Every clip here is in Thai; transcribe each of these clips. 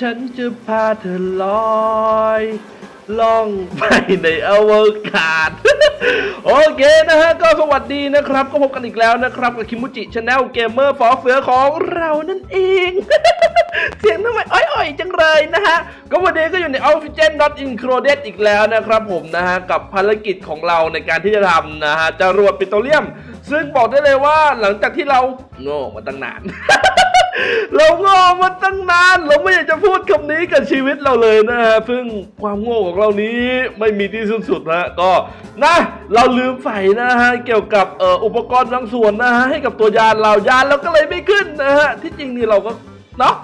ฉันจะพาเธอลอย ล่องไปในอวกาศ โอเคนะฮะ ก็สวัสดีนะครับ ก็พบกันอีกแล้วนะครับกับคิมุจิชาแนลเกมเมอร์ฟอเฟือของเรานั่นเอง เสียงทำไมอ้อยๆจังเลยนะฮะ ก็วันนี้ก็อยู่ใน Oxygen Not Included อีกแล้วนะครับผมนะฮะ กับภารกิจของเราในการที่จะทำนะฮะจรวดปิโตรเลียม ซึ่งบอกได้เลยว่าหลังจากที่เราโง่มาตั้งนาน เราโง่มาตั้งนาน เราไม่อยากจะพูดคำนี้กับชีวิตเราเลยนะฮะเพิ่งความโง่ของเรานี้ไม่มีที่สิ้นสุดนะก็นะเราลืมใส่นะฮะเกี่ยวกับเอ่ออุปกรณ์บางส่วนนะฮะให้กับตัวยานเรายานเราก็เลยไม่ขึ้นนะฮะที่จริงนี่เราก็เนาะ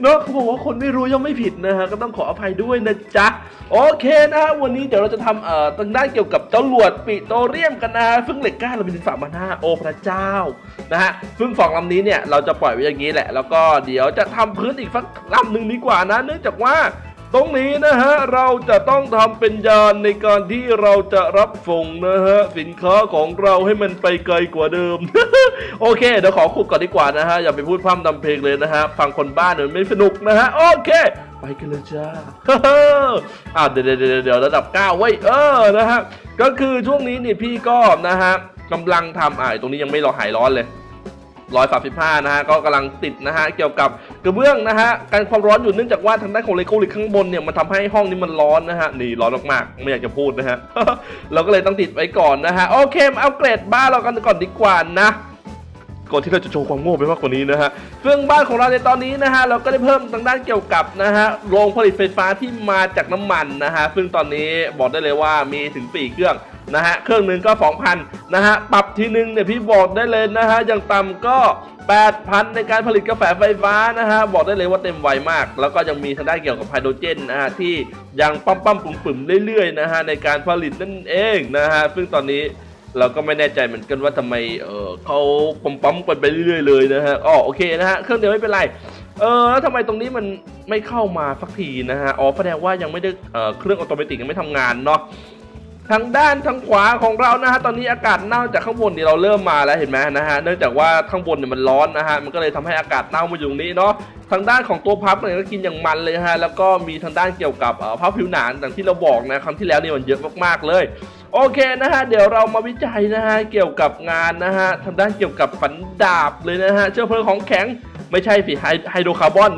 เนาะเขาบอกว่าคนไม่รู้ย่อมไม่ผิดนะฮะก็ต้องขออภัยด้วยนะจ๊ะโอเคนะฮะวันนี้เดี๋ยวเราจะทำเอ่อทางด้านเกี่ยวกับเจ้าหลวดปิโตเรียมกันนะฟึ่งเหล็กก้าเรามีสิบสามพันห้าโอพระเจ้านะฮะฟึ่งฝองลำนี้เนี่ยเราจะปล่อยไว้อย่างนี้แหละ แล้วก็เดี๋ยวจะทำพื้นอีกสักลำหนึ่งดีกว่านะ เนื่องจากว่า ตรงนี้นะฮะเราจะต้องทำเป็นยานในการที่เราจะรับส่งนะฮะสินค้าของเราให้มันไปไกลกว่าเดิม โอเคเดี๋ยวขอขุดก่อนดีกว่านะฮะอย่าไปพูดพร่ำทำเพลงเลยนะฮะฟังคนบ้านมันไม่สนุกนะฮะโอเคไปกันเลยจ้าอ่าเดี๋ยวเดี๋ยวเดี๋ยวระดับ 9 ไว้ยเออนะฮะก็คือช่วงนี้นี่พี่ก็นะฮะกำลังทำอ่าตรงนี้ยังไม่รอหายร้อนเลยร้อยสามสิบห้านะฮะก็กำลังติดนะฮะเกี่ยวกับ กระเบื้องนะฮะการความร้อนอยู่เนื่องจากว่าทางด้านของเลโกลิกข้างบนเนี่ยมันทำให้ห้องนี้มันร้อนนะฮะนี่ร้อนมากๆไม่อยากจะพูดนะฮะ เราก็เลยต้องติดไว้ก่อนนะฮะโอเคมาอัปเกรดบ้านเรากันก่อนดีกว่านะก่อนที่เราจะโชว์ความโง่ไปมากกว่านี้นะฮะซึ่องบ้านของเราในตอนนี้นะฮะเราก็ได้เพิ่มทางด้านเกี่ยวกับนะฮะโรงผลิตไฟฟ้าที่มาจากน้ำมันนะฮะซึ่งตอนนี้บอกได้เลยว่ามีถึง4เครื่อง นะฮะเครื่องหนึ่งก็2,000นะฮะปรับทีนึงเนี่ยพี่บอกได้เลยนะฮะอย่างต่ำก็ 8,000 ในการผลิตกาแฟไฟฟ้านะฮะบอกได้เลยว่าเต็มไวมาก แล้วก็ยังมีทางด้านเกี่ยวกับไฮโดรเจนนะฮะที่ยังปั๊มปั๊มๆปุ่มเรื่อยๆนะฮะในการผลิตนั่นเองนะฮะซึ่งตอนนี้เราก็ไม่แน่ใจเหมือนกันว่าทำไมเออเขาปั๊มปั๊มกันไปเรื่อยๆเลยนะฮะอ๋อโอเคนะฮะเครื่องเดียวไม่เป็นไรเออแล้วทำไมตรงนี้มันไม่เข้ามาสักทีนะฮะอ๋อแสดงว่ายังไม่ได้เออเครื่องออโตเมติกยังไม่ทำงานเนาะ ทางด้านทางขวาของเรานะฮะตอนนี้อากาศเน่าจากข้างบนเนี่ยเราเริ่มมาแล้วเห็นไหมนะฮะเนื่องจากว่าข้างบนเนี่ยมันร้อนนะฮะมันก็เลยทำให้อากาศเน่ามาอยู่ตรงนี้เนาะทางด้านของตัวพับเนี่ยก็กินอย่างมันเลยฮะแล้วก็มีทางด้านเกี่ยวกับเอ่อพับผิวหนังอย่างที่เราบอกนะครั้งที่แล้วเนี่ยมันเยอะมากๆเลยโอเคนะฮะเดี๋ยวเรามาวิจัยนะฮะเกี่ยวกับงานนะฮะทางด้านเกี่ยวกับฝันดาบเลยนะฮะเชื้อเพลิงของแข็งไม่ใช่สิไฮโดรคาร์บอน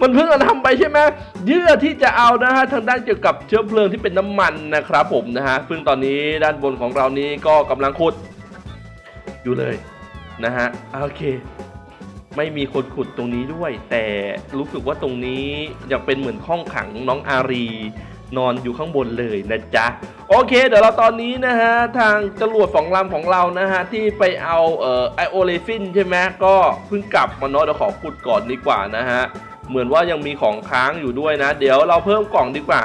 มันเพิ่งเอาทำไปใช่ไหมเยื่อที่จะเอานะฮะทางด้านเกี่ยวกับเชื้อเพลิงที่เป็นน้ำมันนะครับผมนะฮะซึ่งตอนนี้ด้านบนของเรานี้ก็กำลังขุดอยู่เลยนะฮะโอเค ไม่มีคนขุดตรงนี้ด้วย แต่รู้สึกว่าตรงนี้ยังเป็นเหมือนห้องขังน้องอารีนอนอยู่ข้างบนเลยนะจ๊ะ โอเค เดี๋ยวเราตอนนี้นะฮะ ทางจรวดสองลำของเรานะฮะ ที่ไปเอาเอ่อไอโอเลฟินใช่ไหมก็เพิ่งกลับมาเนาะเดี๋ยวขอขุดก่อนดีกว่านะฮะ เหมือนว่ายังมีของค้างอยู่ด้วยนะ เดี๋ยวเราเพิ่มกล่องดีกว่า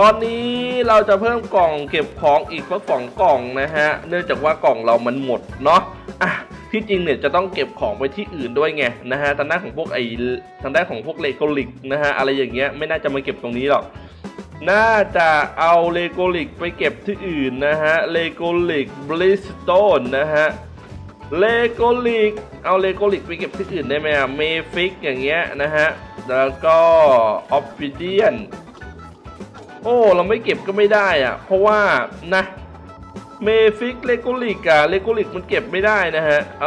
ตอนนี้เราจะเพิ่มกล่องเก็บของอีกสักสองกล่องนะฮะ เนื่องจากว่ากล่องเรามันหมดเนาะอะที่จริงเนี่ยจะต้องเก็บของไปที่อื่นด้วยไงนะฮะทางด้านของพวกไอทางด้านของพวกเลโกลิกนะฮะอะไรอย่างเงี้ยไม่น่าจะมาเก็บตรงนี้หรอกน่าจะเอาเลโกลิกไปเก็บที่อื่นนะฮะเลโกลิกบลิสโตนนะฮะเลโกลิกเอาเลโกลิกไปเก็บที่อื่นได้ไหมอะเมฟิกอย่างเงี้ยนะฮะ แล้วก็ออฟฟิเดียนโอ้ เราไม่เก็บก็ไม่ได้อะเพราะว่านะเมฟิกเลโกลิกอะเลโกลิกมันเก็บไม่ได้นะฮะ เอ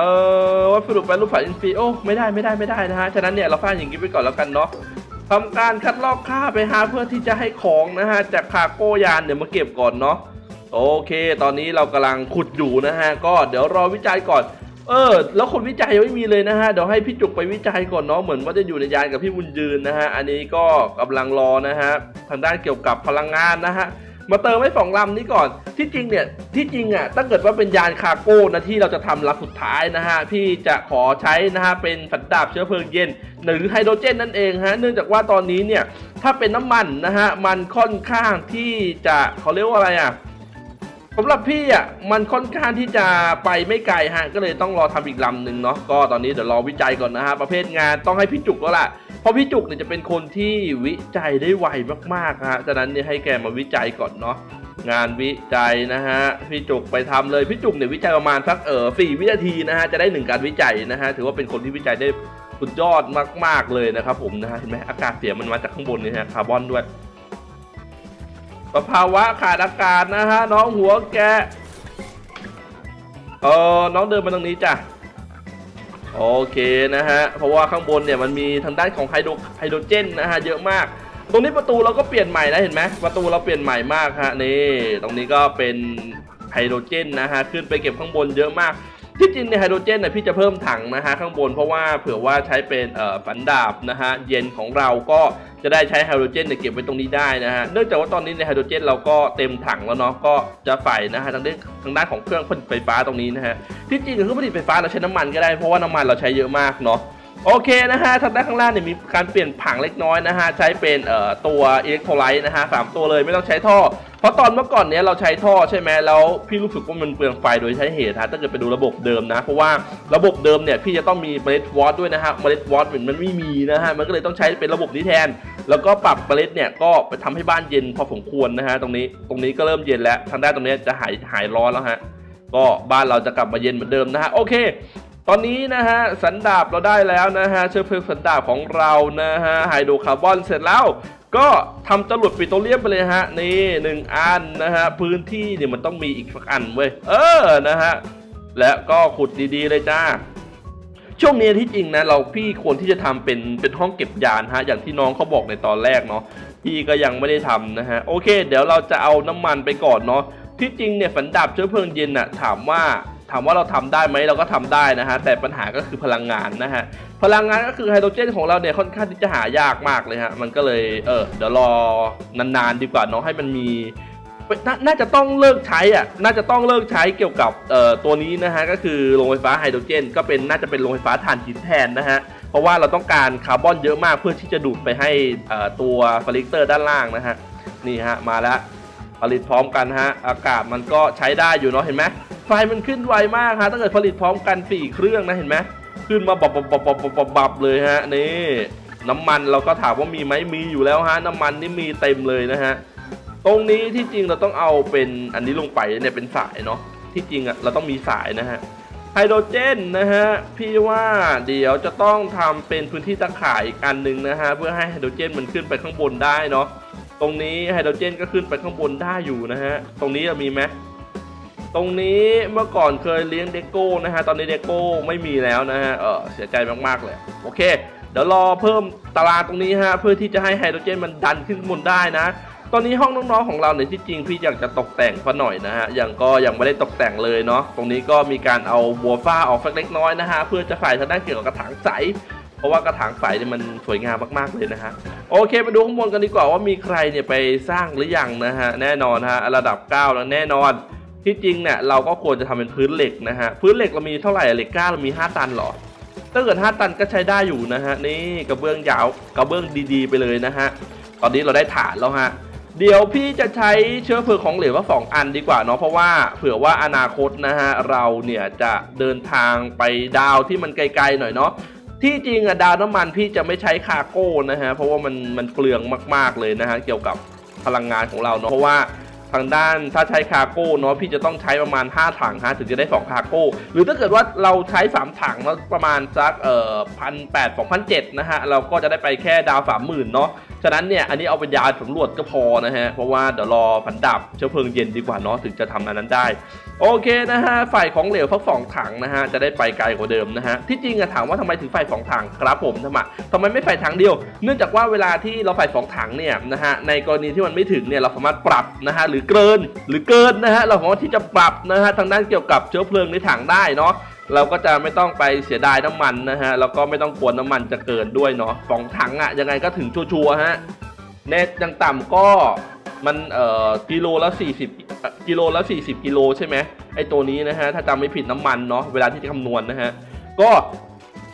อวัสดุแปรรูปฝาอินฟีโอ้ไม่ได้ไม่ได้ไม่ได้นะฮะ ฉะนั้นเนี่ยเราฟาดอย่างนี้ไปก่อนแล้วกันเนาะทำการคัดลอกค่าไปหาเพื่อที่จะให้ของนะฮะ จากคาโก้ยานเนี่ยมาเก็บก่อนเนาะโอเค ตอนนี้เรากำลังขุดอยู่นะฮะ ก็เดี๋ยวรอวิจัยก่อน เออ แล้วคนวิจัยยังไม่มีเลยนะฮะ เดี๋ยวให้พี่จุกไปวิจัยก่อนเนาะ เหมือนว่าจะอยู่ในยานกับพี่บุญยืนนะฮะ อันนี้ก็กำลังรอนะฮะ ทางด้านเกี่ยวกับพลังงานนะฮะ มาเติมไว้สองลำนี้ก่อน ที่จริงเนี่ย ที่จริงอะ ถ้าเกิดว่าเป็นยานคาร์โก้นะที่เราจะทำลำสุดท้ายนะฮะ พี่จะขอใช้นะฮะ เป็นฝันดาบเชื้อเพลิงเย็น หรือไฮโดรเจนนั่นเองฮะ เนื่องจากว่าตอนนี้เนี่ย ถ้าเป็นน้ำมันนะฮะ มันค่อนข้างที่จะเขาเรียกว่าอะไรอะ สำหรับพี่อะมันค่อนข้างที่จะไปไม่ไกลฮะก็เลยต้องรอทำอีกลำหนึ่งเนาะก็ตอนนี้เดี๋ยวรอวิจัยก่อนนะฮะประเภทงานต้องให้พี่จุกแล้วล่ะเพราะพี่จุกเนี่ยจะเป็นคนที่วิจัยได้ไวมากๆฮะฉะนั้นเนี่ยให้แกมาวิจัยก่อนเนาะงานวิจัยนะฮะพี่จุกไปทำเลยพี่จุกเนี่ยวิจัยประมาณสักเออสี่วินาทีนะฮะจะได้หนึ่งการวิจัยนะฮะถือว่าเป็นคนที่วิจัยได้สุดยอดมาก ๆเลยนะครับผมนะฮะเห็นไหมอากาศเสียมันมาจากข้างบนนี่ฮะคาร์บอนด้วย สภาวะขาดอากาศนะฮะ น้องหัวแกเออน้องเดินมาตรงนี้จ้ะ โอเคนะฮะ เพราะว่าข้างบนเนี่ยมันมีทางด้านของไฮโดรไฮโดรเจนนะฮะเยอะมาก ตรงนี้ประตูเราก็เปลี่ยนใหม่นะเห็นไหมประตูเราเปลี่ยนใหม่มากฮะนี่ตรงนี้ก็เป็นไฮโดรเจนนะฮะขึ้นไปเก็บข้างบนเยอะมากที่จริงในไฮโดรเจนเนี่ยพี่จะเพิ่มถังนะฮะข้างบนเพราะว่าเผื่อว่าใช้เป็นเอ่อฝันดาบนะฮะเย็นของเราก็ จะได้ใช้ไฮโดรเจนเนี่ยเก็บไว้ตรงนี้ได้นะฮะเนื่องจากว่าตอนนี้ในไฮโดรเจนเราก็เต็มถังแล้วเนาะก็จะใส่นะฮะทางด้านทางด้านของเครื่องผลิตไฟฟ้าตรงนี้นะฮะที่จริงเครื่องผลิตไฟฟ้าเราใช้น้ำมันก็ได้เพราะว่าน้ำมันเราใช้เยอะมากเนาะโอเคนะฮะทางด้านข้างล่างเนี่ยมีการเปลี่ยนผังเล็กน้อยนะฮะใช้เป็นเอ่อตัวอิเล็กโทรไลต์นะฮะสามตัวเลยไม่ต้องใช้ท่อ เพราะตอนเมื่อก่อนเนี้ยเราใช้ท่อใช่ไหมแล้วพี่รู้สึกว่ามันเปลืองไฟโดยใช้เหตุฮะถ้าเกิดไปดูระบบเดิมนะ เพราะว่าระบบเดิมเนี่ยพี่จะต้องมีเมล็ดวอตด้วยนะฮะเมล็ดวอตมันมันไม่มีนะฮะมันก็เลยต้องใช้เป็นระบบนี้แทน แล้วก็ปรับเมล็ดเนี่ยก็ไปทำให้บ้านเย็นพอสมควรนะฮะตรงนี้ตรงนี้ก็เริ่มเย็นแล้วทางด้านตรงนี้จะหายหายร้อนแล้วฮะก็บ้านเราจะกลับมาเย็นเหมือนเดิมนะฮะโอเคตอนนี้นะฮะสันดาบเราได้แล้วนะฮะเชื้อเพลิงสันดาบของเรานะฮะไฮโดรคาร์บอนเสร็จแล้ว ก็ทำจรวดปิโตรเลียมไปเลยฮะ นี่หนึ่งอันนะฮะ พื้นที่เนี่ยมันต้องมีอีกสักอันเว้ย เออนะฮะ และก็ขุดดีๆเลยจ้าช่วงนี้ที่จริงนะเราพี่ควรที่จะทำเป็นเป็นห้องเก็บยานฮะอย่างที่น้องเขาบอกในตอนแรกเนาะพี่ก็ยังไม่ได้ทำนะฮะโอเค เดี๋ยวเราจะเอาน้ำมันไปก่อนเนาะที่จริงเนี่ยฝันดาบเชื้อเพลิงเย็นน่ะถามว่าถามว่าเราทำได้ไหมเราก็ทำได้นะฮะแต่ปัญหาก็คือพลังงานนะฮะ พลังงานก็คือไฮโดรเจนของเราเนี่ยค่อนข้างที่จะหายากมากเลยฮะ มันก็เลยเออเดี๋ยวรอนานๆดีกว่าเนาะให้มันมีนน่าจะต้องเลิกใช้อะ น่าจะต้องเลิกใช้เกี่ยวกับเอ่อตัวนี้นะฮะ ก็คือโรงไฟฟ้าไฮโดรเจน ก็เป็นน่าจะเป็นโรงไฟฟ้าถ่านหินแทนนะฮะ เพราะว่าเราต้องการคาร์บอนเยอะมากเพื่อที่จะดูดไปให้เอ่อตัวฟลิกเตอร์ด้านล่างนะฮะ นี่ฮะ มาแล้วผลิตพร้อมกันฮะ อากาศมันก็ใช้ได้อยู่เนาะเห็นไหมไฟมันขึ้นไวมากฮะถ้าเกิดผลิตพร้อมกันสี่เครื่องนะเห็นไหม ขึ้นมาบับบับบับบับบับเลยฮะนี่น้ำมันเราก็ถามว่ามีไหมมีอยู่แล้วฮะน้ำมันนี่มีเต็มเลยนะฮะตรงนี้ที่จริงเราต้องเอาเป็นอันนี้ลงไปเนี่ยเป็นสายเนาะที่จริงอะเราต้องมีสายนะฮะไฮโดรเจนนะฮะพี่ว่าเดี๋ยวจะต้องทำเป็นพื้นที่ตะข่ายอีกอันหนึ่งนะฮะเพื่อให้ไฮโดรเจนมันขึ้นไปข้างบนได้เนาะตรงนี้ไฮโดรเจนก็ขึ้นไปข้างบนได้อยู่นะฮะตรงนี้มีไหม ตรงนี้เมื่อก่อนเคยเลี้ยงเดโก้นะฮะ ตอนนี้เดโก้ไม่มีแล้วนะฮะ เออเสียใจมากๆเลย โอเค เดี๋ยวรอเพิ่มตารางตรงนี้ฮะ เพื่อที่จะให้ไฮโดรเจนมันดันขึ้นบนได้นะ ตอนนี้ห้องน้องๆของเราเนี่ยที่จริงพี่อยากจะตกแต่งพอหน่อยนะฮะ ยังก็ยังไม่ได้ตกแต่งเลยเนาะ ตรงนี้ก็มีการเอาบัวฟ้าออกสักเล็กน้อยนะฮะ เพื่อจะใส่ทางด้านเกี่ยวกับกระถางใสเพราะว่ากระถางใสเนี่ยมันสวยงามมากๆเลยนะฮะโอเคไปดูข้างบนกันดีกว่าว่ามีใครเนี่ยไปสร้างหรือยังนะฮะแน่นอนฮะระดับ 9 แล้วแน่นอน ที่จริงเนี่ยเราก็ควรจะทำเป็นพื้นเหล็กนะฮะพื้นเหล็กเรามีเท่าไหร่เหล็กก้าเรามี 5 ตันหรอถ้าเกิด 5 ตันก็ใช้ได้อยู่นะฮะนี่กระเบื้องยาวกระเบื้องดีๆ ไปเลยนะฮะตอนนี้เราได้ฐานแล้วฮะเดี๋ยวพี่จะใช้เชื้อเพลิงของเหลวว่าสองอันดีกว่าเนาะเพราะว่าเผื่อว่าอนาคตนะฮะเราเนี่ยจะเดินทางไปดาวที่มันไกลๆหน่อยเนาะที่จริงอะดาวน้ำมันพี่จะไม่ใช้คาร์โก้นะฮะเพราะว่ามันมันเปลืองมากๆเลยนะฮะเกี่ยวกับพลังงานของเราเนาะเพราะว่า ทางด้านถ้าใช้คาร์โก้เนาะพี่จะต้องใช้ประมาณ 5 ถังฮะถึงจะได้ 2 คาร์โก้ หรือถ้าเกิดว่าเราใช้ 3 ถังแล้วประมาณสักเอ่อพันแปดสองพันเจ็ดนะฮะเราก็จะได้ไปแค่ดาวสามหมื่นเนาะ ฉะนั้นเนี่ยอันนี้เอาเป็นยาสำรวจก็พอนะฮะเพราะว่าเดี๋ยวรอผันดับเชื้อเพลิงเย็นดีกว่าเนาะถึงจะทำอันนั้นได้ โอเคนะฮะฝ่ายของเหลวพักสองถังนะฮะจะได้ไปไกลกว่าเดิมนะฮะที่จริงอะถามว่าทำไมถึงฝ่ายสองถังครับผมทำไมทำไมไม่ฝ่ายถังเดียว เนื่องจากว่าเวลาที่เราฝ่ายสองถังเนี่ยนะฮะในกรณีที่มันไม่ถึงเนี่ยเราสามารถปรับนะฮะหรือเกินหรือเกินนะฮะเราสามารถที่จะปรับนะฮะทางด้านเกี่ยวกับเชื้อเพลิงในถังได้เนาะ เราก็จะไม่ต้องไปเสียดายน้ำมันนะฮะแล้วก็ไม่ต้องกลัวน้ำมันจะเกินด้วยเนาะสองถังอะยังไงก็ถึงชัวร์ฮะเน็ตยังต่ำก็มันเอ่อกิโลละ40กิโลละ40กิโลใช่ไหมไอตัวนี้นะฮะถ้าจำไม่ผิดน้ำมันเนาะเวลาที่จะคำนวณนะฮะก็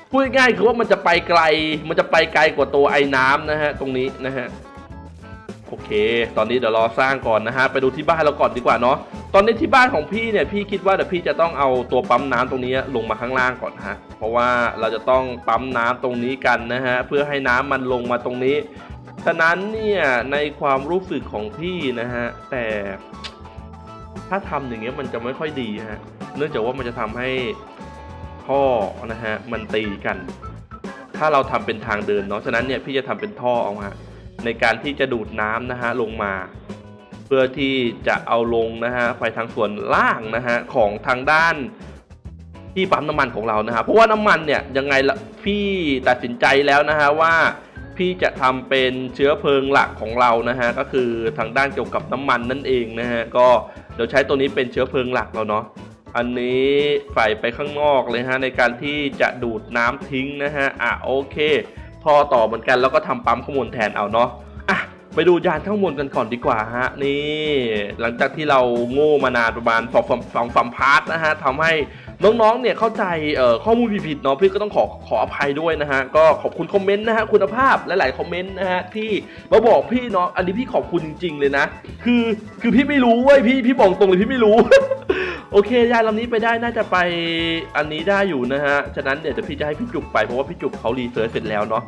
พูดง่ายคือว่ามันจะไปไกล มันจะไปไกลกว่าตัวไอ้น้ำนะฮะตรงนี้นะฮะโอเค ตอนนี้เดี๋ยวรอสร้างก่อนนะฮะไปดูที่บ้านเราก่อนดีกว่าเนาะ ตอนนี้ที่บ้านของพี่เนี่ยพี่คิดว่าเดี๋ยวพี่จะต้องเอาตัวปั๊มน้ำตรงนี้ลงมาข้างล่างก่อนฮะเพราะว่าเราจะต้องปั๊มน้ำตรงนี้กันนะฮะเพื่อให้น้ำมันลงมาตรงนี้ ฉะนั้นเนี่ยในความรู้สึกของพี่นะฮะแต่ถ้าทำอย่างเงี้ยมันจะไม่ค่อยดีฮะเนื่องจากว่ามันจะทำให้ท่อนะฮะมันตีกัน ถ้าเราทำเป็นทางเดินเนาะฉะนั้นเนี่ยพี่จะทำเป็นท่อเอาฮะในการที่จะดูดน้ำนะฮะลงมา เพื่อที่จะเอาลงนะฮะไปทางส่วนล่างนะฮะของทางด้านที่ปั๊มน้ำมันของเรานะฮะเพราะว่าน้ำมันเนี่ยยังไงละพี่ตัดสินใจแล้วนะฮะว่าพี่จะทำเป็นเชื้อเพลิงหลักของเรานะฮะก็คือทางด้านเกี่ยวกับน้ำมันนั่นเองนะฮะก็เดี๋ยวใช้ตัวนี้เป็นเชื้อเพลิงหลักเราเนาะอันนี้ใส่ไปข้างนอกเลยฮะในการที่จะดูดน้ำทิ้งนะฮะอะโอเคท่อต่อเหมือนกันแล้วก็ทำปั๊มข้างบนแทนเอาเนาะ ไปดูยานข้างบนกันก่อนดีกว่าฮะนี่ หลังจากที่เราโง่มานานประมาณสองสองสองสามพาร์ทนะฮะทำให้น้องๆเนี่ยเข้าใจเอ่อข้อมูลผิดๆเนาะพี่ก็ต้องขอขออภัยด้วยนะฮะก็ขอบคุณคอมเมนต์นะฮะคุณภาพหลายๆคอมเมนต์นะฮะที่มาบอกพี่เนาะอันนี้พี่ขอบคุณจริง ๆ เลยนะ คือคือพี่ไม่รู้เว้ยพี่พี่บอกตรงเลยพี่ไม่รู้โอเคยานลำนี้ไปได้น่าจะไปอันนี้ได้อยู่นะฮะ ฉะนั้นเดี๋ยวจะพี่จะให้พี่จุกไปเพราะว่าพี่จุกเขารีเสิร์ชเสร็จแล้วเนาะ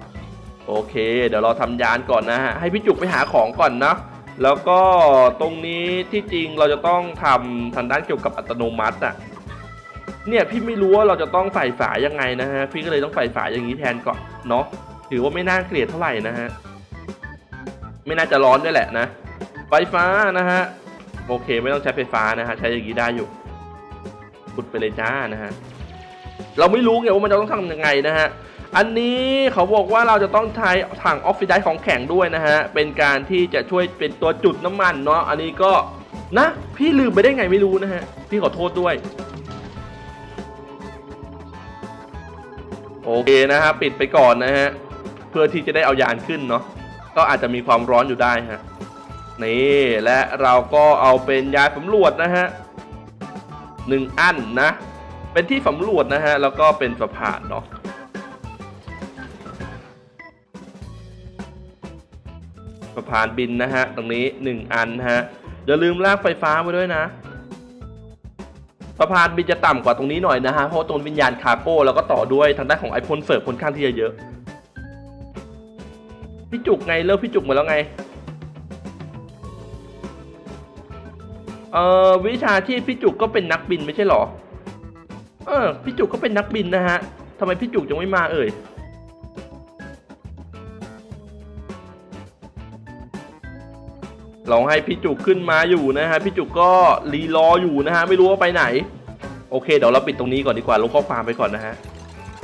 โอเค เดี๋ยวเราทำยานก่อนนะฮะให้พี่จุกไปหาของก่อนนะแล้วก็ตรงนี้ที่จริงเราจะต้องทำทางด้านเกี่ยวกับอัตโนมัติอะเนี่ยพี่ไม่รู้ว่าเราจะต้องใส่ฝายยังไงนะฮะพี่ก็เลยต้องใส่ฝายอย่างนี้แทนก่อนเนาะถือว่าไม่น่าเกลียดเท่าไหร่นะฮะไม่น่าจะร้อนด้วยแหละนะไฟฟ้านะฮะโอเคไม่ต้องใช้ไฟฟ้านะฮะใช้อย่างนี้ได้อยู่พุดไปเลยจ้านะฮะเราไม่รู้ไงว่ามันจะต้องทำยังไงนะฮะ อันนี้เขาบอกว่าเราจะต้องใช้ถังออฟฟิไดของแข็งด้วยนะฮะ เป็นการที่จะช่วยเป็นตัวจุดน้ำมันเนาะ อันนี้ก็นะ พี่ลืมไปได้ไงไม่รู้นะฮะ พี่ขอโทษด้วย โอเคนะฮะ ปิดไปก่อนนะฮะ เพื่อที่จะได้เอายานขึ้นเนาะ ก็อาจจะมีความร้อนอยู่ได้ฮะ นี่ และเราก็เอาเป็นยาสำรวจนะฮะหนึ่งอันนะ เป็นที่สำรวจนะฮะ แล้วก็เป็นสะพานเนาะ สะพานบินนะฮะ ตรงนี้หนึ่งอันฮะ อย่าลืมลากไฟฟ้าไว้ด้วยนะสะพานบินจะต่ำกว่าตรงนี้หน่อยนะฮะ เพราะตรงวิญญาณคาร์โก้แล้วก็ต่อด้วยทางด้านของไอพลเสิร์ฟค่อนข้างที่จะเยอะ พี่จุกไงเลิกพี่จุกหมดแล้วไง เอ่อวิชาที่พี่จุกก็เป็นนักบินไม่ใช่หรอ เออพี่จุกก็เป็นนักบินนะฮะทำไมพี่จุกยังไม่มาเอ่ย ลองให้พี่จุกขึ้นมาอยู่นะฮะพี่จุกก็รีรออยู่นะฮะไม่รู้ว่าไปไหน โอเคเดี๋ยวเราปิดตรงนี้ก่อนดีกว่าลงข้อความไปก่อนนะฮะ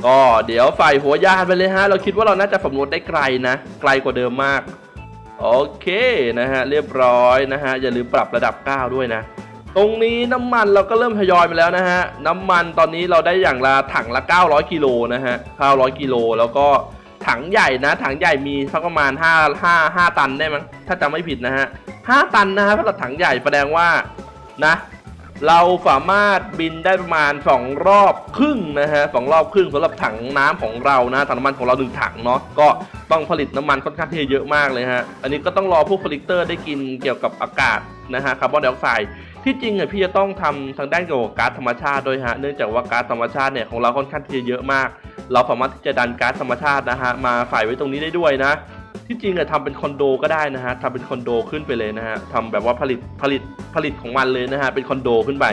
ก็เดี๋ยวฝ่ายหัวยานไปเลยฮะ เราคิดว่าเราน่าจะสำรวจได้ไกลนะ ไกลกว่าเดิมมาก โอเคนะฮะเรียบร้อยนะฮะอย่าลืมปรับระดับ 9 ด้วยนะ ตรงนี้น้ำมันเราก็เริ่มทยอยไปแล้วนะฮะน้ำมันตอนนี้เราได้อย่างละถังละ 900กิโลนะฮะ900กิโลแล้วก็ถังใหญ่นะ ถังใหญ่มีสักประมาณ5 5 5ตันได้มั้งถ้าจำไม่ผิดนะฮะ 5 ตันนะฮะสำหรับถังใหญ่แสดงว่านะเราสามารถบินได้ประมาณ 2 รอบครึ่งนะฮะสรอบครึ่งสำหรับถังน้ำของเรานะถังน้ำมันของเราหนึ่งถังเนาะก็ต้องผลิตน้ำมันค่อนข้างที่จะเยอะมากเลยฮะอันนี้ก็ต้องรอพวกฟลิกเตอร์ได้กินเกี่ยวกับอากาศนะฮะคาร์บอนไดออกไซด์ที่จริงอะพี่จะต้องทำทางด้านเกี่ยวกับก๊าซธรรมชาติด้วยฮะเนื่องจากว่าก๊าซธรรมชาติเนี่ยของเราค่อนข้างที่จะเยอะมาก เราสามารถที่จะดันก๊าซธรรมชาตินะฮะมาใส่ไว้ตรงนี้ได้ด้วยนะ ที่จริงอะทำเป็นคอนโดก็ได้นะฮะทำเป็นคอนโดขึ้นไปเลยนะฮะทำแบบว่าผลิตผลิตผลิตของมันเลยนะฮะเป็นคอนโดขึ้นไป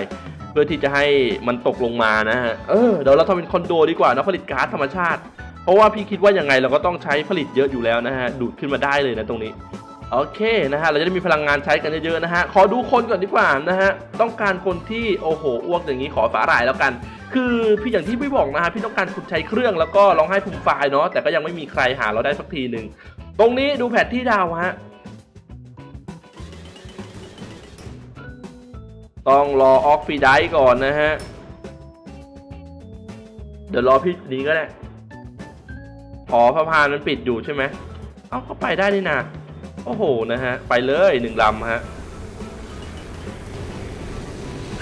เพื่อที่จะให้มันตกลงมานะฮะเออเดี๋ยวเราทำเป็นคอนโดดีกว่านะผลิตก๊าซธรรมชาติ เพราะว่าพี่คิดว่ายังไงเราก็ต้องใช้ผลิตเยอะอยู่แล้วนะฮะดูดขึ้นมาได้เลยนะตรงนี้โอเคนะฮะเราจะได้มีพลังงานใช้กันเยอะๆนะฮะขอดูคนก่อนดีกว่านะฮะต้องการคนที่โอ้โหอ้วกอย่างนี้ขอฝาหร่ายแล้วกัน คือพี่อย่างที่พี่บอกนะฮะพี่ต้องการขุดใช้เครื่องแล้วก็ลองให้ภูมิไฟเนาะแต่ก็ยังไม่มีใครหาเราได้สักทีหนึ่ง ตรงนี้ดูแผนที่ดาวฮะ ต้องรอออกฟีไดก่อนนะฮะ เดี๋ยวรอพี่นี้ก็ได้ อ๋อพระพานมันปิดอยู่ใช่ไหม เอาเข้าไปได้นี่นะโอ้โหนะฮะ ไปเลยหนึ่งลำฮะ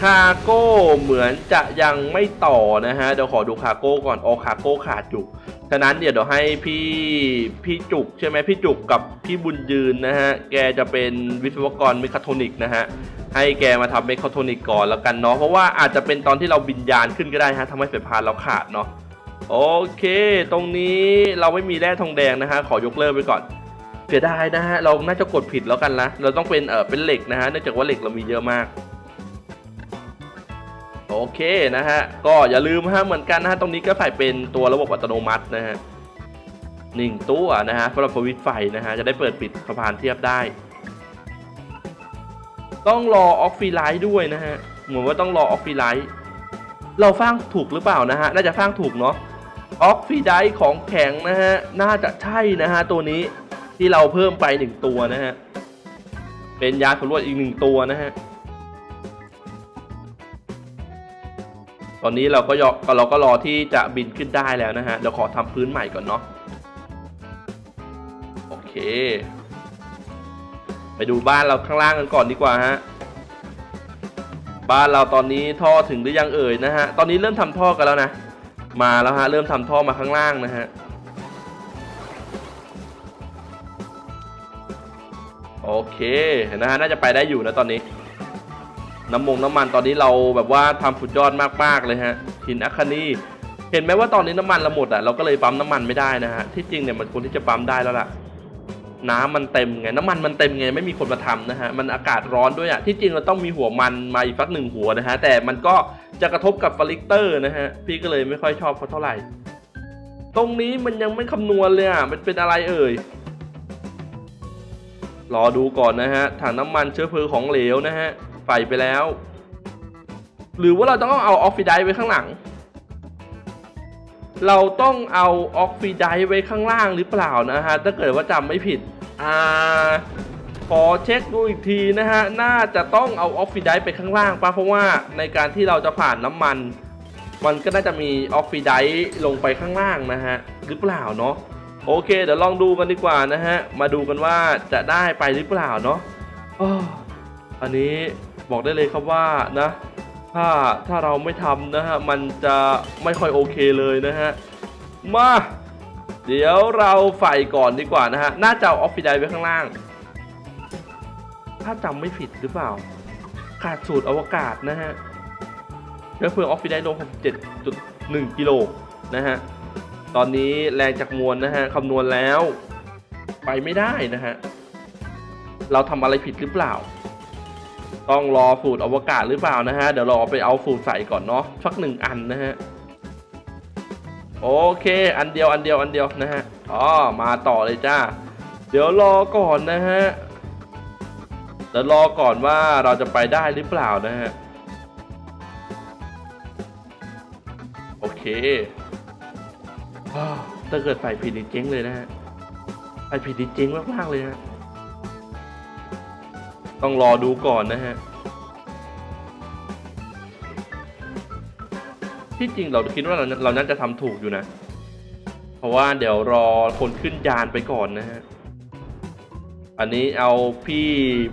คาโก้เหมือนจะยังไม่ต่อนะฮะ เดี๋ยวขอดูคาโก้ก่อนออคาโก้ขาดอยู่ฉะนั้นเดี๋ยวเดี๋ยวให้พี่พี่จุกใช่ไหมพี่จุกกับพี่บุญยืนนะฮะ แกจะเป็นวิศวกรเมคาโทรนิกนะฮะ ให้แกมาทำเมคาโทรนิกก่อนแล้วกันเนาะ เพราะว่าอาจจะเป็นตอนที่เราบินยานขึ้นก็ได้ฮะทำให้สายพานเราขาดเนาะ โอเค ตรงนี้เราไม่มีแร่ทองแดงนะฮะ ขอยกเลิกไปก่อนเสียดายนะฮะ เราน่าจะกดผิดแล้วกันนะ เราต้องเป็นเออเป็นเหล็กนะฮะ เนื่องจากว่าเหล็กเรามีเยอะมาก โอเคนะฮะ ก็อย่าลืมฮะเหมือนกันนะฮะ ตรงนี้ก็ใส่เป็นตัวระบบอัตโนมัตินะฮะหนึ่งตัวนะฮะสำหรับวิตช์ไฟนะฮะ จะได้เปิดปิดสะพานเทียบได้ ต้องรอออกฟิไลท์ด้วยนะฮะ เหมือนว่าต้องรอออกฟิไลท์เราสร้างถูกหรือเปล่านะฮะ น่าจะสร้างถูกเนาะออกฟิไดของแข็งนะฮะ น่าจะใช่นะฮะ ตัวนี้ที่เราเพิ่มไปหนึ่งตัวนะฮะ เป็นยาสำรวจอีกหนึ่งตัวนะฮะ ตอนนี้เราก็ยอเราก็รอที่จะบินขึ้นได้แล้วนะฮะเดี๋ยวขอทำพื้นใหม่ก่อนเนาะโอเค ไปดูบ้านเราข้างล่างกันก่อนดีกว่าฮะบ้านเราตอนนี้ท่อถึงหรือยังเอ่ยนะฮะตอนนี้เริ่มทำท่อกันแล้วนะ มาแล้วฮะเริ่มทำท่อมาข้างล่างนะฮะโอเคนะฮะน่าจะไปได้อยู่นะตอนนี้ น้ำมงน้ำมันตอนนี้เราแบบว่าทำสุดยอดมากๆเลยฮะหินอัคนีเห็นไหมว่าตอนนี้น้ำมันเราหมดอะเราก็เลยปั๊มน้ำมันไม่ได้นะฮะที่จริงเนี่ยมันควรที่จะปั๊มได้แล้วล่ะ น้ำมันเต็มไงน้ำมันมันเต็มไงไม่มีคนมาทำนะฮะมันอากาศร้อนด้วยอะที่จริงเราต้องมีหัวมันมาอีกสักหนึ่งหัวนะฮะแต่มันก็จะกระทบกับฟลิกเตอร์นะฮะพี่ก็เลยไม่ค่อยชอบเขาเท่าไหร่ ตรงนี้มันยังไม่คำนวณเลยอะมันเป็นอะไรเอ่ยรอดูก่อนนะฮะถังน้ำมันเชื้อเพลิงของเหลวนะฮะ ใส่ไปแล้ว หรือว่าเราต้องเอาออกซิไดซ์ไว้ข้างหลัง เราต้องเอาออกซิไดซ์ไว้ข้างล่างหรือเปล่านะฮะ ถ้าเกิดว่าจำไม่ผิด อ่า ขอเช็คดูอีกทีนะฮะ น่าจะต้องเอาออกซิไดซ์ไปข้างล่างปะเพราะว่าในการที่เราจะผ่านน้ำมัน มันก็น่าจะมีออกซิไดซ์ลงไปข้างล่างนะฮะ หรือเปล่าเนาะโอเค เดี๋ยวลองดูกันดีกว่านะฮะ มาดูกันว่าจะได้ไปหรือเปล่าเนาะอ้ออันนี้ บอกได้เลยครับว่านะถ้าถ้าเราไม่ทำนะฮะมันจะไม่ค่อยโอเคเลยนะฮะมาเดี๋ยวเราใส่ก่อนดีกว่านะฮะน่าจะออฟฟิไดไว้ข้างล่าง ถ้าจำไม่ผิดหรือเปล่า ขาดสูตรอวกาศนะฮะเชื้อเพลิงออฟฟิไดลง7.1กิโลนะฮะตอนนี้แรงจากมวลนะฮะคำนวณแล้ว ไปไม่ได้นะฮะเราทำอะไรผิดหรือเปล่า ต้องรอสูตรอวกาศหรือเปล่านะฮะ เดี๋ยวรอไปเอาสูตรใส่ก่อนเนาะสักหนึ่งอันนะฮะ โอเค อันเดียวอันเดียวอันเดียวนะฮะ อ๋อ มาต่อเลยจ้า เดี๋ยวรอก่อนนะฮะ เดี๋ยวรอก่อนว่าเราจะไปได้หรือเปล่านะฮะ โอเคถ้าเกิดใส่ผิดนี่เจ๊งเลยนะฮะ ใส่ผิดนี่เจ๊งมากๆเลยฮะ ต้องรอดูก่อนนะฮะ ที่จริงเราคิดว่าเราเราน่าจะทำถูกอยู่นะ เพราะว่าเดี๋ยวรอคนขึ้นยานไปก่อนนะฮะ อันนี้เอาพี่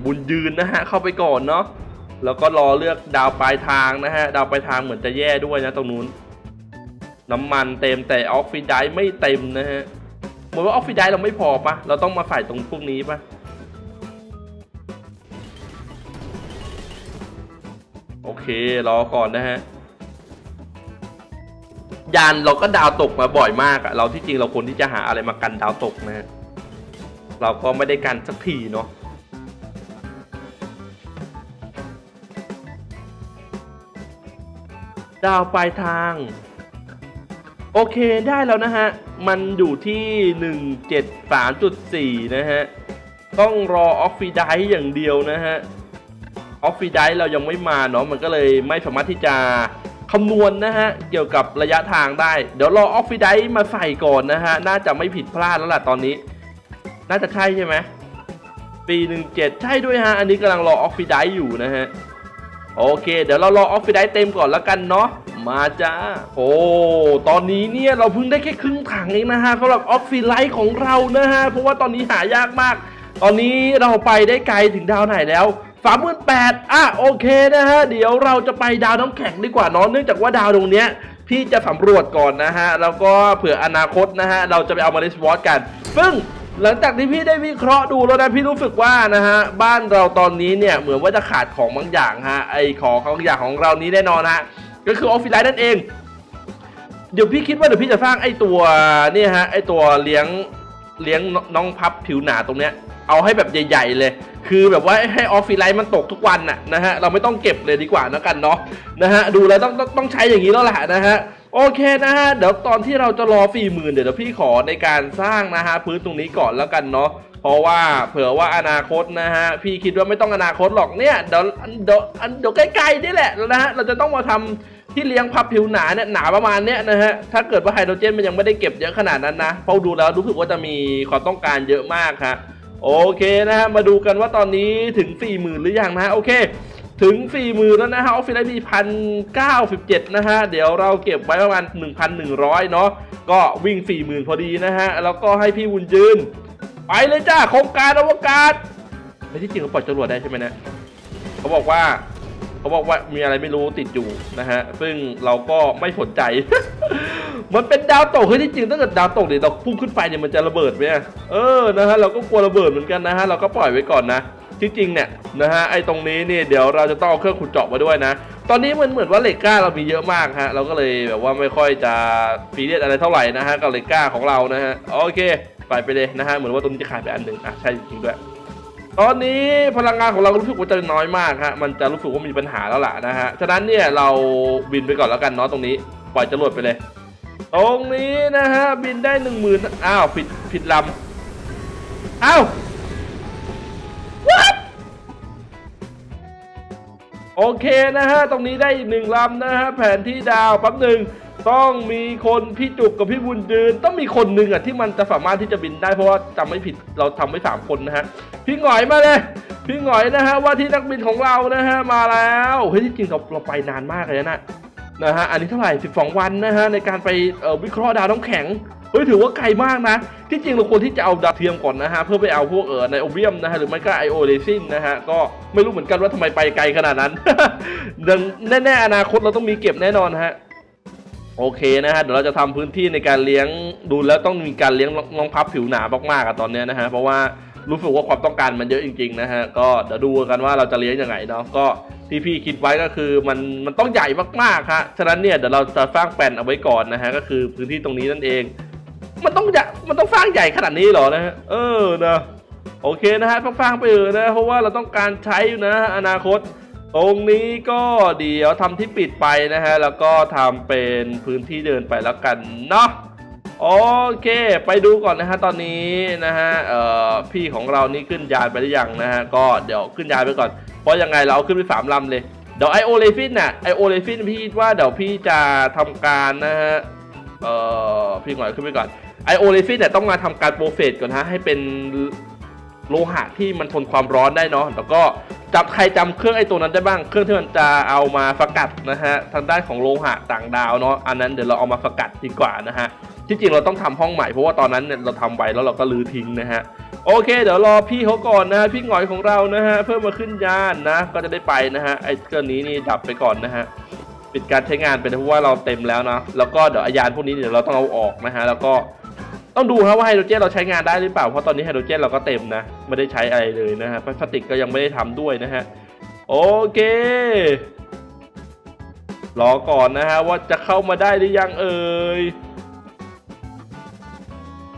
บุญยืนนะฮะ เข้าไปก่อนเนาะ แล้วก็รอเลือกดาวปลายทางนะฮะ ดาวปลายทางเหมือนจะแย่ด้วยนะตรงนู้น น้ำมันเต็มแต่ออกซิไดไม่เต็มนะฮะเหมือนว่าออกซิไดเราไม่พอปะเราต้องมาใส่ตรงพวกนี้ปะ เครอก่อนนะฮะยานเราก็ดาวตกมาบ่อยมากอะเราที่จริงเราควรที่จะหาอะไรมากันดาวตกนะฮะเราก็ไม่ได้กันสักทีเนาะดาวปลายทาง โอเคได้แล้วนะฮะ มันอยู่ที่ 173.4 นะฮะ ต้องรอออฟฟิไดอย่างเดียวนะฮะ ออฟฟิไดเรายังไม่มาเนาะมันก็เลยไม่สามารถที่จะคำนวณนะฮะ เกี่ยวกับระยะทางได้ เดี๋ยวรอออฟฟิไดมาใส่ก่อนนะฮะ น่าจะไม่ผิดพลาดแล้วล่ะตอนนี้ น่าจะใช่ใช่ไหมปี17ใช่ด้วยฮะ อันนี้กำลังรอออฟฟิไดอยู่นะฮะ โอเค เดี๋ยวเรารอออฟฟิไดเต็มก่อนแล้วกันเนาะมาจ้า โอ้ ตอนนี้เนี่ยเราเพิ่งได้แค่ครึ่งถังเองนะฮะสำหรับออฟฟิไลท์ของเรานะฮะ เพราะว่าตอนนี้หายากมาก ตอนนี้เราไปได้ไกลถึงดาวไหนแล้ว สามหมื่นแปดอะโอเคนะฮะ เดี๋ยวเราจะไปดาวน้ำแข็งดีกว่าเนาะเนื่องจากว่าดาวดวงเนี้ยพี่จะสำรวจก่อนนะฮะ แล้วก็เผื่ออนาคตนะฮะ เราจะไปเอามาเลสวอตกัน ซึ่งหลังจากที่พี่ได้วิเคราะห์ดูแล้วนะพี่รู้สึกว่านะฮะ บ้านเราตอนนี้เนี่ย เหมือนว่าจะขาดของบางอย่างฮะไอของบางอย่างของเรานี้แน่นอนฮะก็คือออฟฟิศไลน์นั่นเอง เดี๋ยวพี่คิดว่าเดี๋ยวพี่จะสร้างไอตัวเนี่ยฮะไอตัวเลี้ยงเลี้ยงน้องพับผิวหนาตรงเนี้ย เอาให้แบบใหญ่ ๆ เลย คือแบบว่าให้ออฟฟิศไลท์มันตกทุกวันน่ะนะฮะ เราไม่ต้องเก็บเลยดีกว่านะกันเนาะนะฮะ ดูแล้วต้องต้องต้องใช้อย่างนี้แล้วแหละนะฮะ โอเคนะฮะ เดี๋ยวตอนที่เราจะรอสี่หมื่นเดี๋ยวพี่ขอในการสร้างนะฮะพื้นตรงนี้ก่อนแล้วกันเนาะเพราะว่าเผื่อว่าอนาคตนะฮะ พี่คิดว่าไม่ต้องอนาคตหรอกเนี่ยเดี๋ยวเดี๋ยวเดี๋ยวใกล้ๆนี่แหละนะฮะเราจะต้องมาทำที่เลี้ยงพับผิวหนาเนี่ยหนาประมาณเนี้ยนะฮะถ้าเกิดว่าไฮโดรเจนมันยังไม่ได้เก็บเยอะขนาดนั้นนะเพราะดูแล้วรู้สึกว่าจะมีความต้องการเยอะมากครับ โอเคนะฮะมาดูกันว่าตอนนี้ถึง 4 0,000 หรือยังนะฮะโอเค ถึง 4 0,000 แล้วนะฮะออฟฟิศไลท์มีพันเก้าสิบเจ็ดนะฮะเดี๋ยวเราเก็บไว้ประมาณ 1,100 เนาะก็วิ่ง 40,000 พอดีนะฮะแล้วก็ให้พี่วุญยืน ไปเลยจ้าโครงการอวกาศไม่ที่จริงเขาปล่อยจรวดได้ใช่ไหมนะเขาบอกว่า เขาบอกว่ามีอะไรไม่รู้ติดอยู่นะฮะ ซึ่งเราก็ไม่สนใจ มันเป็นดาวตกเฮ้ยที่จริงถ้าเกิดดาวตกเนี่ยเราพุ่งขึ้นไปเนี่ยมันจะระเบิดไหมเออนะฮะเราก็กลัวระเบิดเหมือนกันนะฮะเราก็ปล่อยไว้ก่อนนะที่จริงเนี่ยนะฮะไอ้ตรงนี้เนี่ยเดี๋ยวเราจะต้องเอาเครื่องขุดเจาะมาด้วยนะ ตอนนี้มันเหมือนว่าเหล็กก้าเรามีเยอะมากฮะเราก็เลยแบบว่าไม่ค่อยจะฟีเรียสอะไรเท่าไหร่นะฮะกับเหล็กก้าของเรานะฮะโอเค ไปไปเลยนะฮะเหมือนว่าตรงนี้จะขาดไปอันหนึ่งอะใช่จริงด้วย ตอนนี้พลังงานของเรารู้สึกว่าจะน้อยมากฮะ มันจะรู้สึกว่ามีปัญหาแล้วล่ะนะฮะ ฉะนั้นเนี่ยเราบินไปก่อนแล้วกันเนาะตรงนี้ ปล่อยจรวดไปเลย ตรงนี้นะฮะบินได้หนึ่งหมื่นอ้าวผิดผิดลำอ้าว what โอเคนะฮะ ตรงนี้ได้อีกหนึ่งลำนะฮะ แผนที่ดาวแป๊บหนึ่ง ต้องมีคนพี่จุกกับพี่บุญยืน ต้องมีคนหนึ่งอะที่มันจะสามารถที่จะบินได้เพราะว่าจำไม่ผิดเราทำไว้สามคนนะฮะพี่หงอยมาเลย พี่หงอยนะฮะว่าที่นักบินของเรานะฮะมาแล้วเฮ้ยที่จริงเราเราไปนานมากเลยนะนะฮะอันนี้เท่าไหร่ 12 วันนะฮะในการไปวิเคราะห์ดาวน้ำแข็งเฮ้ยถือว่าไกลมากนะ ที่จริงเราควรที่จะเอาดาวเทียมก่อนนะฮะ เพื่อไปเอาพวกเออในโอเบียมนะฮะ หรือไม่ก็ไอโอเลซินนะฮะ ก็ไม่รู้เหมือนกันว่าทำไมไปไกลขนาดนั้นดังแน่ๆอนาคตเราต้องมีเก็บแน่นอนฮะ โอเคนะฮะเดี๋ยวเราจะทำพื้นที่ในการเลี้ยงดูแล้วต้องมีการเลี้ยงน้องพับผิวหนามากๆอะตอนเนี้ยนะฮะเพราะว่ารู้สึกว่าความต้องการมันเยอะจริงๆนะฮะก็เดี๋ยวดูกันว่าเราจะเลี้ยงยังไงเนาะก็ที่พี่คิดไว้ก็คือมันมันต้องใหญ่มากๆฮะฉะนั้นเนี่ยเดี๋ยวเราจะสร้างแปลนเอาไว้ก่อนนะฮะก็คือพื้นที่ตรงนี้นั่นเอง มันต้องใหญ่มันต้องสร้างใหญ่ขนาดนี้เหรอนะฮะเออนะโอเคนะฮะต้องสร้างไปเออนะเพราะว่าเราต้องการใช้อยู่นะอนาคต ตรงนี้ก็เดี๋ยวทำที่ปิดไปนะฮะ แล้วก็ทำเป็นพื้นที่เดินไปแล้วกันเนาะโอเค ไปดูก่อนนะฮะตอนนี้นะฮะพี่ของเรานี่ขึ้นยานไปหรือยังนะฮะก็เดี๋ยวขึ้นยานไปก่อน เพราะยังไงเราเอาขึ้นไปสามลำเลย เดี๋ยวไอโอเลฟินน่ะไอโอเลฟินพี่ว่าเดี๋ยวพี่จะทำการนะฮะเอ่อพี่หน่อยขึ้นไปก่อนไอโอเลฟินเนี่ยต้องมาทำการโปรเฟสก่อนฮะให้เป็นโลหะที่มันทนความร้อนได้เนาะแล้วก็ จับใครจำเครื่องไอ้ตัวนั้นได้บ้าง เครื่องที่มันจะเอามาสกัดนะฮะทางด้านของโลหะต่างดาวเนาะ อันนั้นเดี๋ยวเราเอามาสกัดดีกว่านะฮะ ที่จริงเราต้องทำห้องใหม่เพราะว่าตอนนั้นเนี่ยเราทำไว้แล้วเราก็ลือทิ้งนะฮะ โอเค เดี๋ยวรอพี่เขาก่อนนะะพี่หงอยของเรานะฮะเพื่อมาขึ้นยานนะ ก็จะได้ไปนะฮะไอ้เครื่องนี้นี่ดับไปก่อนนะฮะปิดการใช้งานไปเพราะว่าเราเต็มแล้วนะแล้วก็เดี๋ยวอ้ยานพวกนี้เดี๋ยวเราต้องเอาออกนะฮะแล้วก็ ต้องดูครับว่าไฮโดรเจนเราใช้งานได้หรือเปล่า เพราะตอนนี้ไฮโดรเจนเราก็เต็มนะ ไม่ได้ใช้อะไรเลยนะฮะ พลาสติกก็ยังไม่ได้ทำด้วยนะฮะ โอเค รอก่อนนะฮะว่าจะเข้ามาได้หรือยังเอ่ย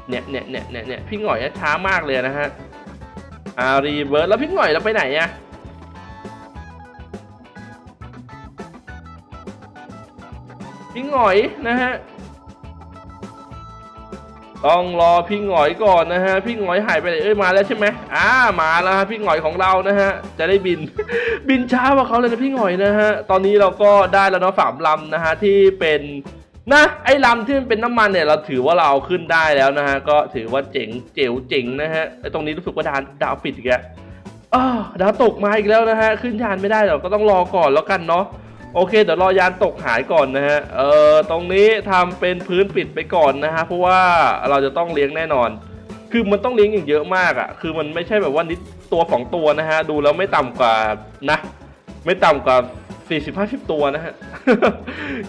เนี่ยเนี่ยเนี่ยเนี่ยเนี่ยพี่หง่อยช้ามากเลยนะฮะ อารีเบิร์ดแล้วพี่หง่อยเราไปไหนอะพี่หง่อยนะฮะ ต้องรอพี่หงอยก่อนนะฮะ พี่หงอยหายไปไหนเอ้ยมาแล้วใช่ไหมอ่ามาแล้วฮะพี่หงอยของเรานะฮะ จะได้บิน บินช้ากว่าเขาเลยนะพี่หงอยนะฮะ ตอนนี้เราก็ได้แล้วเนาะสามลำนะฮะที่เป็นนะไอ้ลำที่มันเป็นน้ำมันเนี่ยเราถือว่าเราเอาขึ้นได้แล้วนะฮะก็ถือว่าเจ๋งเจ๋วเจ๋งนะฮะไอ้ตรงนี้รู้สึกว่าดาวดาวปิดอีกแล้วอ้าวดาวตกมาอีกแล้วนะฮะขึ้นยานไม่ได้เราก็ต้องรอก่อนแล้วกันเนาะ โอเคเดี๋ยวรอยานตกหายก่อนนะฮะ เอ่อตรงนี้ทำเป็นพื้นปิดไปก่อนนะฮะ เพราะว่าเราจะต้องเลี้ยงแน่นอน คือมันต้องเลี้ยงอย่างเยอะมากอะ่ะ คือมันไม่ใช่แบบว่านิดตัวสองตัวนะฮะ ดูแล้วไม่ต่ำกว่านะ ไม่ต่ำกว่าสี่สิบห้าสิบตัวนะฮะ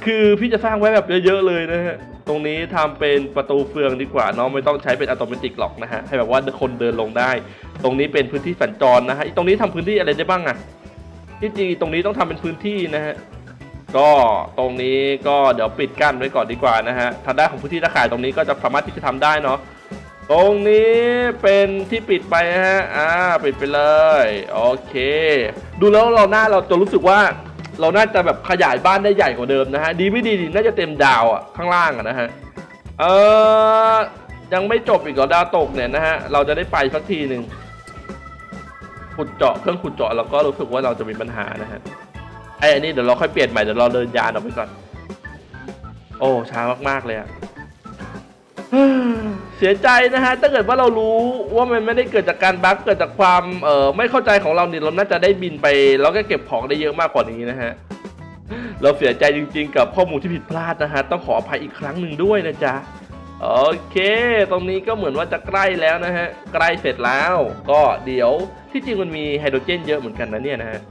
คือพี่จะสร้างไว้แบบเยอะๆเลยนะฮะ ตรงนี้ทำเป็นประตูเฟืองดีกว่าเนาะไม่ต้องใช้เป็นอัตโนมัติหรอกนะฮะ ให้แบบว่าคนเดินลงได้ ตรงนี้เป็นพื้นที่สัญจรนะฮะ ตรงนี้ทำพื้นที่อะไรได้บ้างอะที่ จริงตรงนี้ต้องทำเป็นพื้นที่นะฮะก็ตรงนี้ก็เดี๋ยวปิดกั้นไว้ก่อนดีกว่านะฮะทางด้านของพื้นที่ตะข่ายตรงนี้ก็จะสามารถที่จะทำได้เนาะตรงนี้เป็นที่ปิดไปนะฮะอ่าปิดไปเลยโอเค ดูแล้วเราหน้าเราจะรู้สึกว่า เราน่าจะแบบขยายบ้านได้ใหญ่กว่าเดิมนะฮะดีไม่ดีดีน่าจะเต็มดาวอะข้างล่างอะนะฮะเออยังไม่จบอีกเหรอดาวตกเนี่ยนะฮะเราจะได้ไปสักทีหนึ่ง ขุดเจาะเครื่องขุดเจาะเราก็รู้สึกว่าเราจะมีปัญหานะฮะไออันนี้เดี๋ยวเราค่อยเปลี่ยนใหม่เดี๋ยวเราเดินยานออกไปก่อน โอ้ช้ามากๆเลยอะเสียใจนะฮะถ้าเกิดว่าเรารู้ว่ามันไม่ได้เกิดจากการบั๊กเกิดจากความเอ่อไม่เข้าใจของเราเนี่ยเราน่าจะได้บินไป แล้วก็เก็บของได้เยอะมากกว่านี้นะฮะเราเสียใจจริง ๆ กับข้อมูลที่ผิดพลาดนะฮะต้องขออภัยอีกครั้งหนึ่งด้วยนะจ๊ะโอเค ตรงนี้ก็เหมือนว่าจะใกล้แล้วนะฮะ ใกล้เสร็จแล้ว ก็เดี๋ยว ที่จริงมันมีไฮโดรเจนเยอะเหมือนกันนะเนี่ยนะฮะ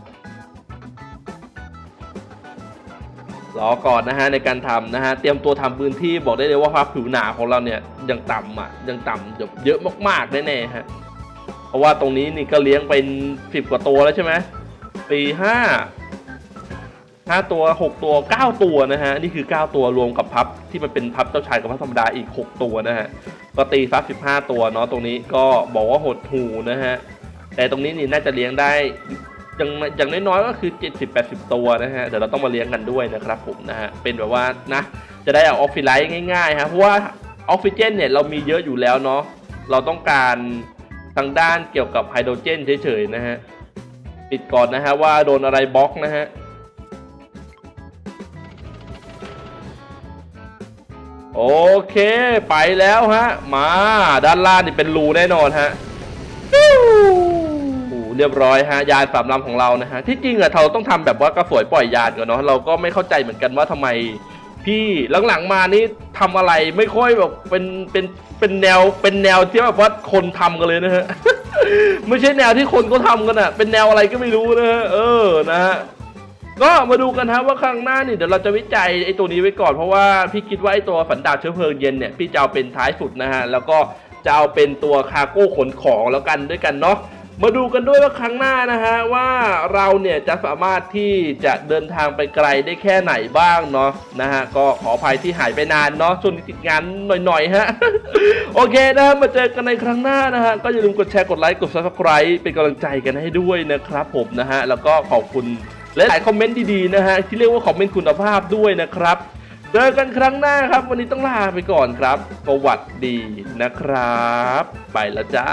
รอก่อนนะฮะในการทำนะฮะเตรียมตัวทำพื้นที่บอกได้เลยว่าภาพผิวหนาของเราเนี่ยยังต่ำอะยังต่ำแบบเยอะมากๆแน่ๆฮะเพราะว่าตรงนี้นี่ก็เลี้ยงเป็นสิบกว่าตัวแล้วใช่ไหมปีห้าห้าตัวหกตัวเก้าตัวนะฮะนี่คือเก้าตัวรวมกับพับที่มันเป็นพับเจ้าชายกับพับธรรมดาอีกหกตัวนะฮะก็ตีซับสิบห้าตัวเนาะตรงนี้ก็บอกว่าหดหูนะฮะ แต่ตรงนี้นี่น่าจะเลี้ยงได้อย่างอย่างน้อยๆก็คือ 70-80 ตัวนะฮะเดี๋ยวเราต้องมาเลี้ยงกันด้วยนะครับผมนะฮะเป็นแบบว่านะจะได้เอาออฟฟิไลท์ง่ายๆฮะเพราะว่าออกซิเจนเนี่ยเรามีเยอะอยู่แล้วเนาะเราต้องการทางด้านเกี่ยวกับไฮโดรเจนเฉยๆนะฮะปิดก่อนนะฮะว่าโดนอะไรบล็อกนะฮะโอเคไปแล้วฮะมาด้านล่างนี่เป็นรูแน่นอนฮะ เรียบร้อยฮะยานสามลำของเรานะฮะที่จริงอะเราต้องทำแบบว่ากระสวยปล่อยยานก่อนเนาะเราก็ไม่เข้าใจเหมือนกันว่าทำไมพี่หลังๆมานี่ทำอะไรไม่ค่อยแบบเป็นเป็นเป็นแนวเป็นแนวที่แบบว่าคนทำกันเลยนะฮะไม่ใช่แนวที่คนเขาทำกันอะเป็นแนวอะไรก็ไม่รู้นะฮะเออนะฮะก็มาดูกันฮะว่าครั้งหน้านี่เดี๋ยวเราจะวิจัยไอ้ตัวนี้ไว้ก่อนเพราะว่าพี่คิดว่าไอ้ตัวฝันดาบเชื้อเพลิงเย็นเนี่ยพี่จะเอาเป็นท้ายสุดนะฮะแล้วก็จะเอาเป็นตัวคาร์โก้ขนของแล้วกันด้วยกันเนาะ มาดูกันด้วยว่าครั้งหน้านะฮะว่าเราเนี่ยจะสามารถที่จะเดินทางไปไกลได้แค่ไหนบ้างเนาะนะฮะก็ขออภัยที่หายไปนานเนาะช่วงนี้ติดงานหน่อยๆฮะโอเคนะมาเจอกันในครั้งหน้านะฮะก็อย่าลืมกดแชร์กดไลค์กด subscribe เป็นกำลังใจกันให้ด้วยนะครับผมนะฮะแล้วก็ขอบคุณและหลายคอมเมนต์ดีๆนะฮะที่เรียกว่าคอมเมนต์คุณภาพด้วยนะครับเจอกันครั้งหน้าครับ วันนี้ต้องลาไปก่อนครับสวัสดีนะครับ ไปแล้วจ้า